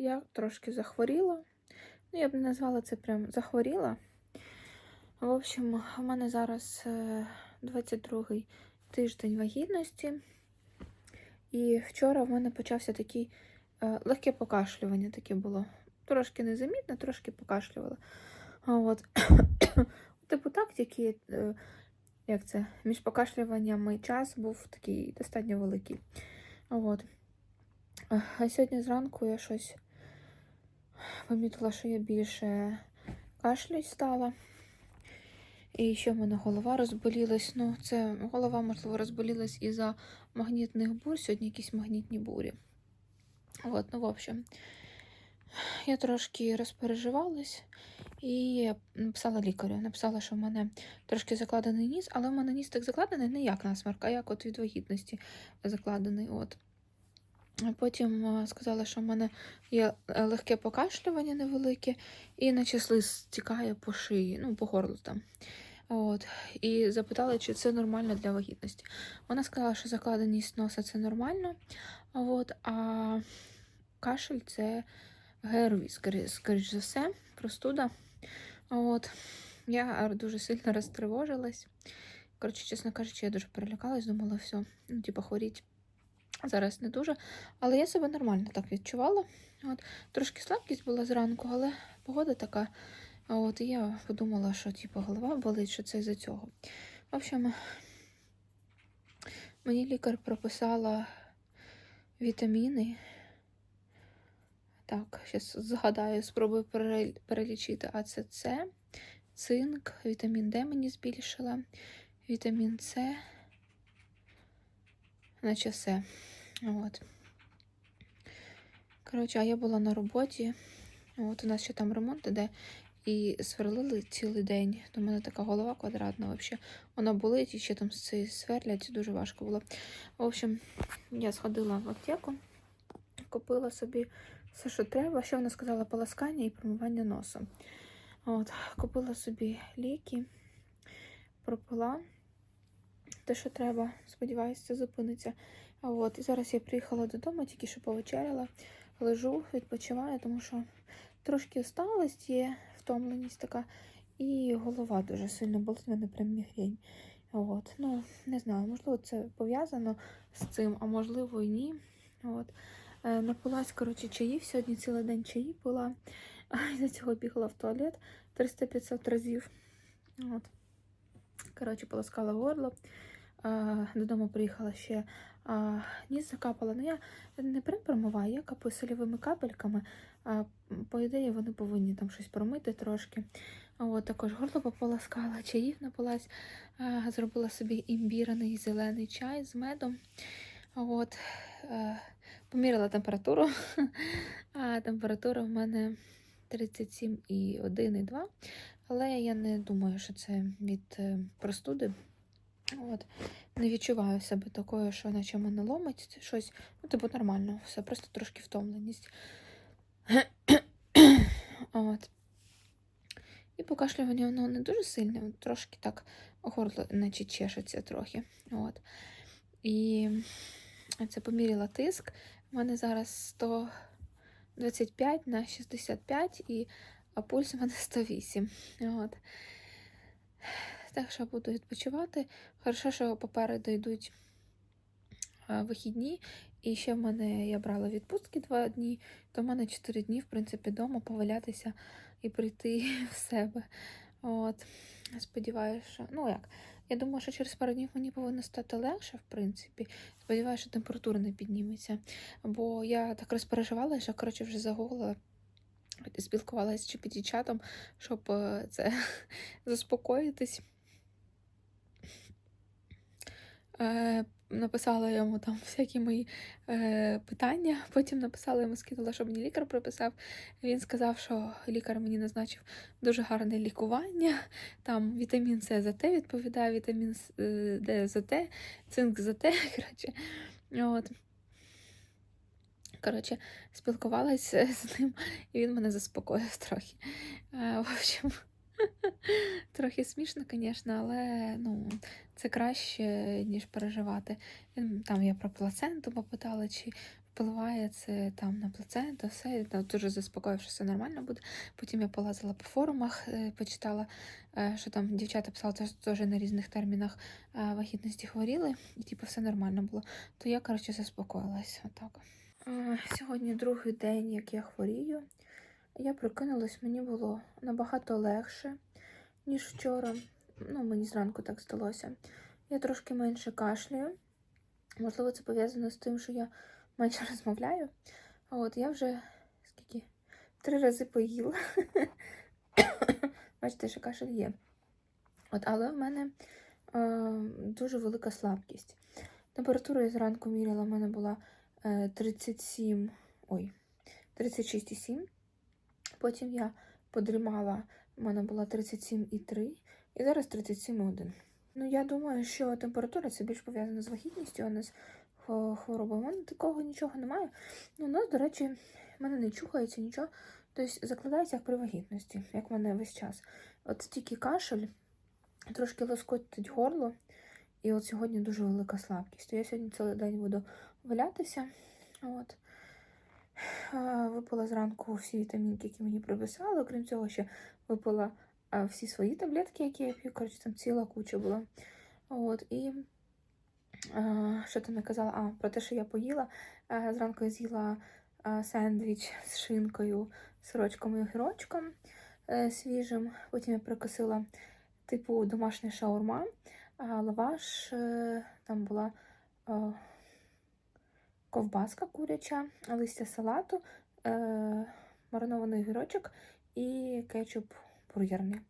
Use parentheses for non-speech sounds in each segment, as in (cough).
я трошки захворіла. Ну, я б не назвала це прям захворіла. В общем, у мене зараз е, 22-й тиждень вагітності. І вчора в мене почався такий е, легке покашлювання таке було. Трошки незамітно, трошки покашлювала. От. типу так, тільки, е, як це, між покашлюваннями час був такий достатньо великий. От. А сьогодні зранку я щось помітила, що я більше кашлять стала. І ще в мене голова розболілась. Ну, це голова, можливо, розболілась із-за магнітних бурь. Сьогодні якісь магнітні бурі. От, ну, в общем, я трошки розпереживалась і написала лікарю. Написала, що в мене трошки закладений ніс, але в мене ніс так закладений не як насморк, а як от від вагітності закладений. От. Потім сказала, що в мене є е, легке покашлювання невелике, і наче слиз стікає по шиї, ну, по горлу там. От. І запитала, чи це нормально для вагітності. Вона сказала, що закладеність носа це нормально, от, а кашель це ГРВІ, скоріш за все, простуда. От. Я дуже сильно розтривожилась. Коротше, чесно кажучи, я дуже перелякалась, думала, все, ну, типу, хворіть. Зараз не дуже, але я себе нормально так відчувала. От, Трошки слабкість була зранку, але погода така. От, і я подумала, що типу, голова болить, що це із-за цього. В общем, мені лікар прописала вітаміни. Так, зараз згадаю, спробую пере- перелічити АЦЦ, цинк, вітамін Д мені збільшила, вітамін С, наче все. От. Коротше, а я була на роботі. От у нас ще там ремонт іде. І сверлили цілий день. У мене така голова квадратна взагалі. Вона болить і ще там з цієї сверлять, дуже важко було. В общем, я сходила в аптеку, купила собі все, що треба. Ще вона сказала полоскання і промивання носу. От, купила собі ліки, пропила те, що треба. Сподіваюся, це зупиниться. От, і зараз я приїхала додому, тільки що повечеряла, лежу, відпочиваю, тому що трошки усталость є, втомленість така, і голова дуже сильно болить, в мене прям мігрень. От, ну, не знаю, можливо, це пов'язано з цим, а можливо і ні. От. Е, напилась, коротше, чаїв, сьогодні цілий день чаї пила, а (laughs) за цього бігала в туалет 300-500 разів. От. Коротше, полоскала горло. Додому приїхала ще ніс закапала. Ну я не прям промиваю, я капаю сольовими капельками. По ідеї, вони повинні там щось промити трошки. От, також горло пополоскала, чаїв напилась, зробила собі імбірний зелений чай з медом. От, а, поміряла температуру. (laughs) А температура в мене 37,1,2. Але я не думаю, що це від е, простуди. От. Не відчуваю себе такою, що наче мене ломить щось. Ну, типу, нормально, все, просто трошки втомленість. От. І покашлювання воно не дуже сильне, трошки так горло, наче чешеться трохи. От. І це поміряла тиск. У мене зараз 125 на 65, і, а пульс у мене 108. От. Що буду відпочивати. Хорошо, що попереду йдуть вихідні. І ще в мене я брала відпустки два дні, то в мене 4 дні, в принципі, вдома повалятися і прийти (laughs) в себе. От. Сподіваюся. Ну як? Я думаю, що через пару днів мені повинно стати легше, в принципі. Сподіваюся, що температура не підніметься. Бо я так розпереживала, що коротше вже загуглила. Спілкувалася з GPT-чатом, щоб е, це (laughs) заспокоїтись. Е, написала йому там всякі мої е, питання. (laughs) Потім написала йому, скинула, щоб мені лікар прописав. Він сказав, що лікар мені назначив дуже гарне лікування. Там вітамін С за те відповідає, вітамін е, Д за те, цинк за те. (laughs) Коротше, от. Коротше, спілкувалася з ним, і він мене заспокоїв (laughs) трохи. Е, в общем, (laughs) трохи смішно, звісно, але ну, це краще, ніж переживати. Він- Там я про плаценту попитала, чи впливає це там на плаценту, все, я дуже заспокоїв, що все нормально буде. Потім я полазила по форумах, е, почитала, е, що там дівчата писали теж- на різних термінах е, вагітності хворіли, і типу все нормально було. То я, коротше, заспокоїлась. Отак. Сьогодні другий день, як я хворію. Я прокинулась, мені було набагато легше, ніж вчора. Ну, мені зранку так здалося. Я трошки менше кашляю. Можливо, це пов'язано з тим, що я менше (laughs) розмовляю. А От я вже скільки? Три рази поїла. (coughs) Бачите, що кашель є. От, але в мене е, дуже велика слабкість. Температура я зранку міряла, в мене була е, 37, ой, 36,7. Потім я подрімала, в мене була 37,3 і зараз 37,1. Ну, я думаю, що температура це більш пов'язана з вагітністю, а не з хво- хворобою. У мене такого нічого немає. Ну, у нас, до речі, в мене не чухається нічого. Тобто закладається як при вагітності, як в мене весь час. От тільки кашель, трошки лоскотить горло, і от сьогодні дуже велика слабкість. То я сьогодні цілий день буду валятися. От. Випила зранку всі вітамінки, які мені приписали. Окрім цього, ще випила всі свої таблетки, які я п'ю. Коротше, там ціла куча була. От, і що ти не казала? А, про те, що я поїла. Зранку я з'їла сендвіч з шинкою, сирочком і огірочком е, свіжим. Потім я прикусила типу домашня шаурма, лаваш, е, там була. Ковбаска куряча, листя салату, е, маринований гірочок і кетчуп бургерний.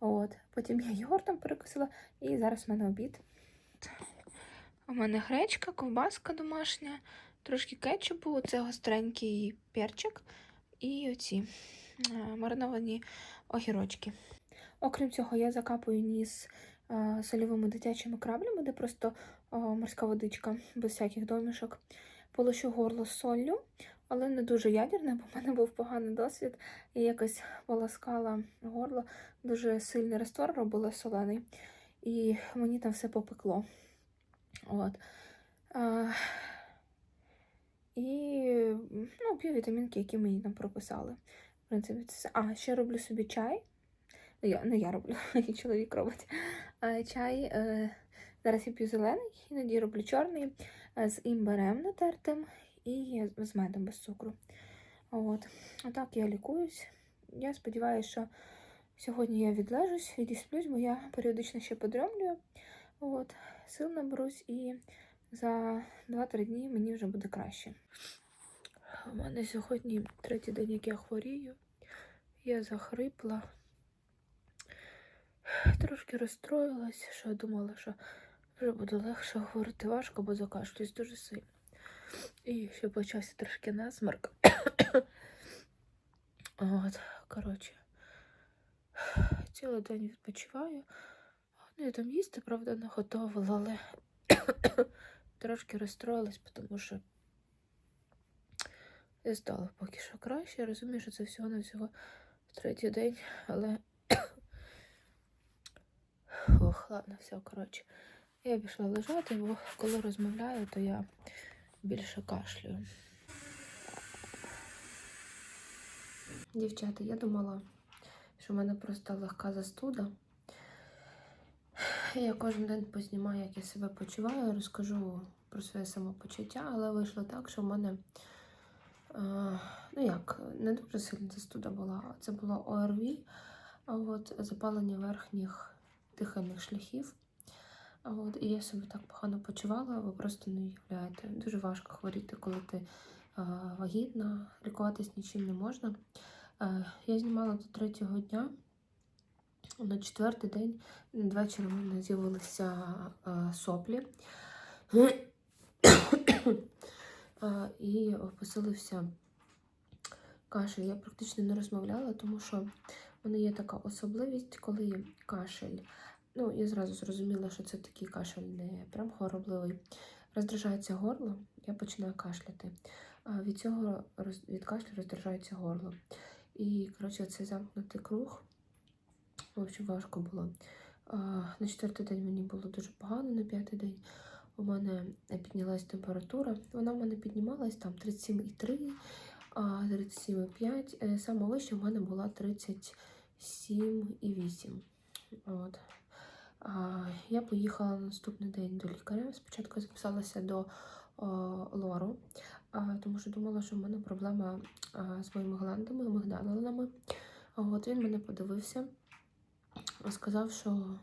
От. Потім я йогуртом перекусила, і зараз в мене обід. У мене гречка, ковбаска домашня, трошки кетчупу, це гостренький перчик і оці е, мариновані огірочки. Окрім цього, я закапую ніс е, сольовими дитячими краблями, де просто морська водичка без всяких домішок полощу горло соллю, але не дуже ядерне, бо в мене був поганий досвід. І якось полоскала горло, дуже сильний раствор робила солений, і мені там все попекло. От. А, і ну, п'ю вітамінки, які мені там прописали. В принципі, це все. А, ще роблю собі чай. Ну, Я, не я роблю, (laughs) і чоловік робить. А, чай. Е, зараз я п'ю зелений, іноді роблю чорний з імбирем натертим і з медом без цукру. От. Отак я лікуюсь. Я сподіваюся, що сьогодні я відлежусь, відісплюсь, бо я періодично ще подремлюю. От. Сил наберусь і за 2-3 дні мені вже буде краще. У мене сьогодні третій день, як я хворію. Я захрипла. Трошки розстроїлась, що думала, що вже буде легше говорити важко, бо закашлююсь дуже сильно. І ще почався трошки насморк. (coughs) От, коротше, (sighs) цілий день відпочиваю. Ну, я там їсти, правда, не готувала, але (coughs) трошки розстроїлась, тому що я стала поки що краще. Я розумію, що це всього на всього третій день, але. (coughs) Ох, ладно, все, коротше. Я пішла лежати, бо коли розмовляю, то я більше кашлюю. Дівчата, я думала, що в мене просто легка застуда. Я кожен день познімаю, як я себе почуваю, розкажу про своє самопочуття, але вийшло так, що в мене, е, ну як, не дуже сильна застуда була. Це було ОРВІ, а от запалення верхніх дихальних шляхів. От, і я себе так погано почувала, ви просто не уявляєте. Дуже важко хворіти, коли ти е, вагітна, лікуватись нічим не можна. Е, я знімала до третього дня. На четвертий день надвечір у мене з'явилися е, соплі. Е, і посилився кашель. Я практично не розмовляла, тому що в мене є така особливість, коли кашель. Ну, я зразу зрозуміла, що це такий кашель не прям хоробливий. Роздражається горло, я починаю кашляти. А від цього від кашлю роздражається горло. І, коротше, цей замкнутий круг. В общем, важко було. А, на четвертий день мені було дуже погано, на п'ятий день у мене піднялась температура. Вона в мене піднімалась там 37,3, а 37,5. Е, Саме вище в мене була 37,8. От. Я поїхала на наступний день до лікаря. Спочатку я записалася до лору, тому що думала, що в мене проблема з моїми гландами, мигдалинами. От він мене подивився, сказав, що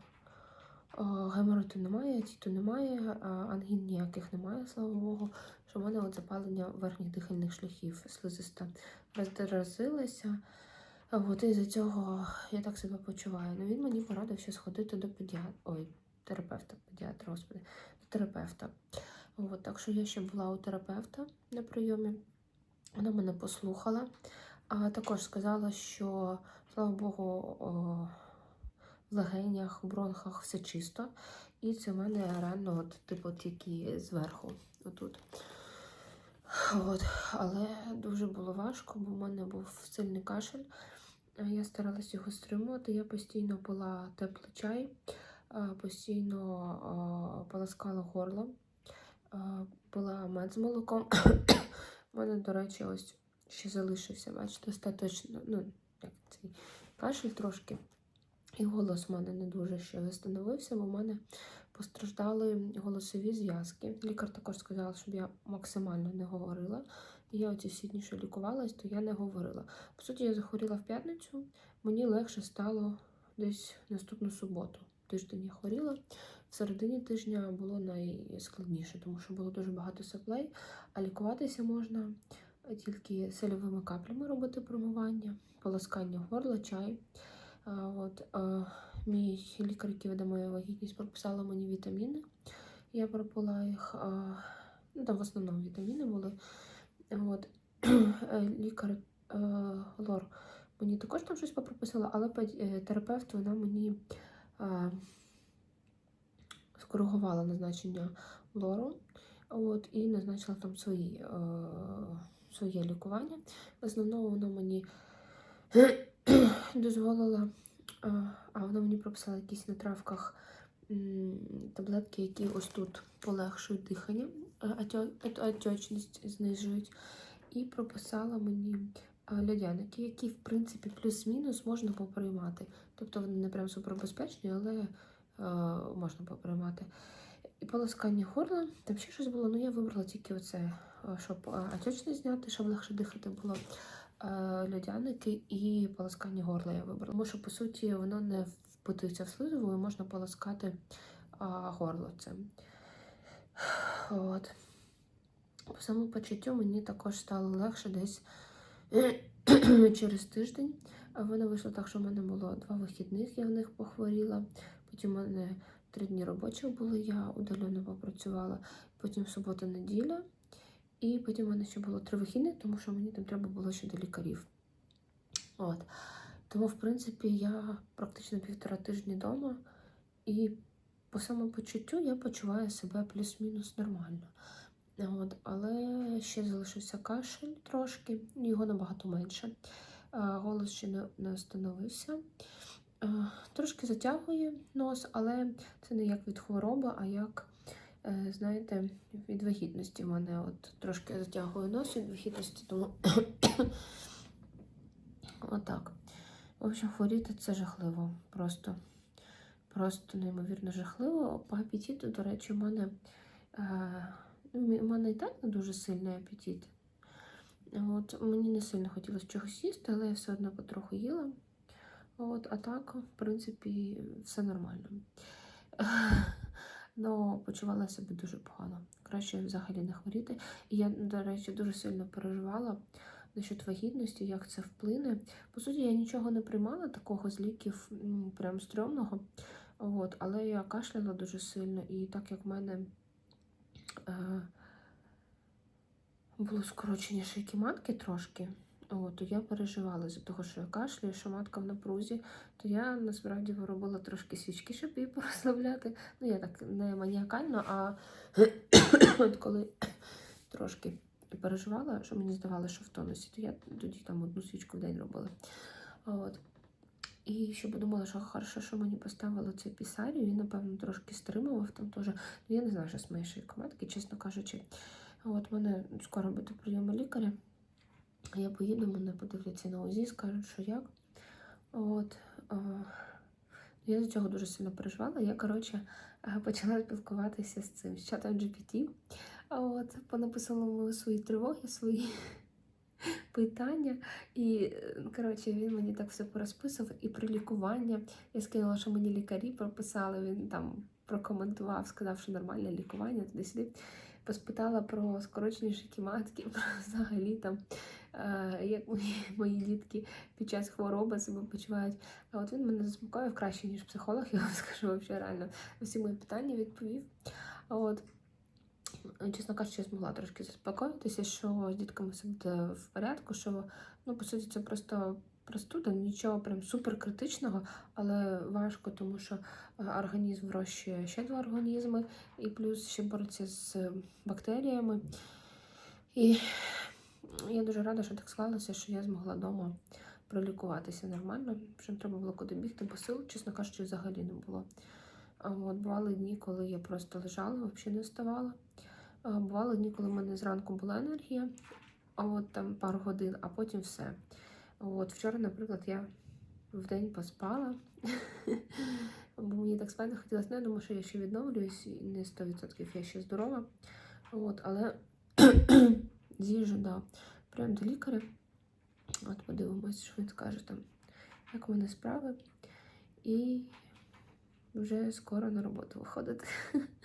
о, гемориту немає, тіту немає, ангін ніяких немає, слава Богу, що в мене от запалення верхніх дихальних шляхів слизиста роздразилася. От і за цього я так себе почуваю. Ну він мені порадив ще сходити до педіатра. Ой, терапевта, педіатра, господи, до терапевта. От, так що я ще була у терапевта на прийомі. Вона мене послухала, а також сказала, що, слава Богу, о, в легенях, в бронхах все чисто. І це в мене реально от, типу, тільки зверху. Отут. От. Але дуже було важко, бо в мене був сильний кашель. А Я старалась його стримувати. Я постійно пила теплий чай, постійно а, полоскала горло, пила мед з молоком. У мене, до речі, ось ще залишився, бачите, остаточно, ну, як цей кашель трошки. І голос в мене не дуже ще встановився, бо в мене постраждали голосові зв'язки. Лікар також сказав, щоб я максимально не говорила. І я оці всі дні, що лікувалась, то я не говорила. По суті, я захворіла в п'ятницю, мені легше стало десь наступну суботу. Тиждень я хворіла. В середині тижня було найскладніше, тому що було дуже багато саплей, а лікуватися можна тільки сольовими каплями робити промивання, полоскання горла, чай. От, а, мій лікар, який веде мою вагітність, прописала мені вітаміни. Я пропила їх. Ну, там в основному вітаміни були. От. (clears throat) Е, Лікар е, Лор мені також там щось попрописала, але е, терапевт вона мені скоригувала назначення лору. От, і назначила там свої, своє лікування. В основному воно мені (clears throat) дозволила, а, вона мені прописала якісь на травках таблетки, які ось тут полегшують дихання, а- отечність знижують. І прописала мені льодяники, які, в принципі, плюс-мінус можна поприймати. Тобто вони не прям супербезпечні, але е, можна поприймати. І полоскання горла, там ще щось було, ну я вибрала тільки оце, е, щоб е, отечність зняти, щоб легше дихати було. Е, Льодяники і полоскання горла я вибрала. Тому що, по суті, воно не впитується в слизову і можна полоскати горло цим. От. По самопочуттю мені також стало легше десь (clears throat) через тиждень. Воно вийшло так, що в мене було два вихідних, я в них похворіла. Потім у мене три дні робочих були, я удалено попрацювала. Потім субота-неділя. І потім у мене ще було три вихідних, тому що мені там треба було ще до лікарів. От. Тому, в принципі, я практично півтора тижні вдома, і по самопочуттю я почуваю себе плюс-мінус нормально. От. Але ще залишився кашель трошки, його набагато менше. Голос ще не, не встановився. Трошки затягує нос, але це не як від хвороби, а як, знаєте, від вагітності. У мене от трошки затягує нос від вагітності, тому (coughs) отак. В общем, хворіти це жахливо. Просто, просто неймовірно жахливо. По апетиту, до речі, у мене, е, ну, у мене і так не дуже сильний апетит. От, мені не сильно хотілося чогось їсти, але я все одно потроху їла. От, а так, в принципі, все нормально. (laughs) Ну, почувала себе дуже погано. Краще взагалі не хворіти. І я, до речі, дуже сильно переживала насчет вагітності, як це вплине. По суті, я нічого не приймала такого з ліків прям стрьомного. От, але я кашляла дуже сильно, і так як в мене е, було скорочення шийки матки трошки, от, то я переживала за того, що я кашляю, що матка в напрузі, то я насправді робила трошки свічки, щоб її (laughs) порозслабляти. Ну, я так не маніакально, а (coughs) от коли (coughs) трошки переживала, що мені здавалося, що в тонусі, то я тоді там одну свічку в день робила. От. І ще подумала, що хорошо, що мені поставили цей пісарію, він, напевно, трошки стримував там теж. Ну, я не знаю, що з моєї шийкоматки, чесно кажучи. От мене скоро буде прийом лікаря. Я поїду, мене подивляться на УЗІ, скажуть, що як. От. Я до цього дуже сильно переживала. Я, коротше, е, почала спілкуватися з цим з чатом GPT. От, понаписала свої тривоги, свої (laughs) питання. І, коротше, він мені так все порозписував і про лікування. Я сказала, що мені лікарі прописали, він там прокоментував, сказав, що нормальне лікування, туди-сюди. Поспитала про скорочені шикіматки, (laughs) про взагалі там, як (laughs) мої, дітки під час хвороби себе почувають. А от він мене заспокоїв краще, ніж психолог, я вам (laughs) скажу взагалі реально. Всі мої питання відповів. От, чесно кажучи, я змогла трошки заспокоїтися, що з дітками все буде в порядку, що ну, по суті, це просто простуда, нічого прям супер критичного, але важко, тому що е, організм вирощує ще два організми, і плюс ще бореться з бактеріями. І я дуже рада, що так склалося, що я змогла вдома пролікуватися нормально. Що треба було куди бігти, бо сил, чесно кажучи, взагалі не було. От бували дні, коли я просто лежала, взагалі не вставала. Бували дні, коли в мене зранку була енергія, от там пару годин, а потім все. От вчора, наприклад, я в день поспала, (laughs) бо мені так спати хотілося. Ну, я думаю, що я ще відновлююсь, і не 100% я ще здорова. От, але з'їжджу, да, прямо до лікаря. От подивимось, що він скаже там, як в мене справи. І вже скоро на роботу виходити. (laughs)